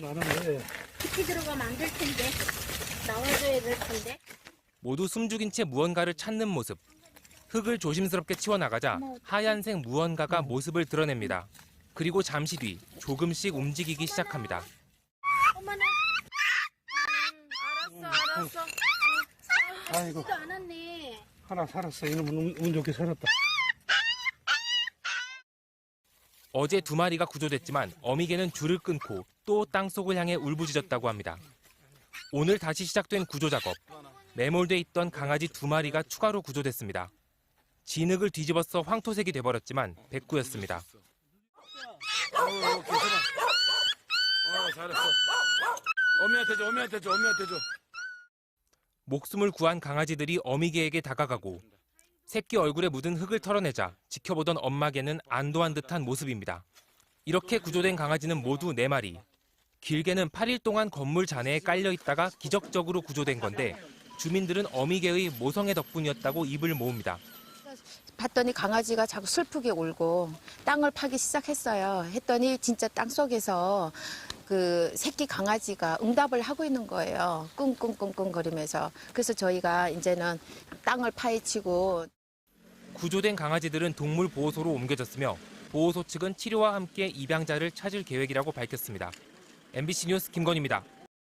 많은데 깊이 들어가면 안 될 텐데. 나와줘야 될 텐데. 모두 숨죽인 채 무언가를 찾는 모습. 흙을 조심스럽게 치워나가자 하얀색 무언가가 모습을 드러냅니다. 그리고 잠시 뒤 조금씩 움직이기 시작합니다. 어머나. 음, 알았어 알았어 아이고 도 않았네. 하나 살았어. 이놈은 운, 운 좋게 살았다 어제 두 마리가 구조됐지만 어미개는 줄을 끊고 또 땅속을 향해 울부짖었다고 합니다. 오늘 다시 시작된 구조 작업. 매몰돼 있던 강아지 두 마리가 추가로 구조됐습니다. 진흙을 뒤집어서 황토색이 돼버렸지만 백구였습니다. 목숨을 구한 강아지들이 어미개에게 다가가고 새끼 얼굴에 묻은 흙을 털어내자 지켜보던 엄마개는 안도한 듯한 모습입니다. 이렇게 구조된 강아지는 모두 4마리. 길게는 8일 동안 건물 잔해에 깔려 있다가 기적적으로 구조된 건데 주민들은 어미개의 모성애 덕분이었다고 입을 모읍니다. 봤더니 강아지가 자꾸 슬프게 울고 땅을 파기 시작했어요. 했더니 진짜 땅 속에서 그 새끼 강아지가 응답을 하고 있는 거예요. 끙끙끙끙 거리면서. 그래서 저희가 이제는 땅을 파헤치고 구조된 강아지들은 동물 보호소로 옮겨졌으며 보호소 측은 치료와 함께 입양자를 찾을 계획이라고 밝혔습니다. MBC 뉴스 김건희입니다.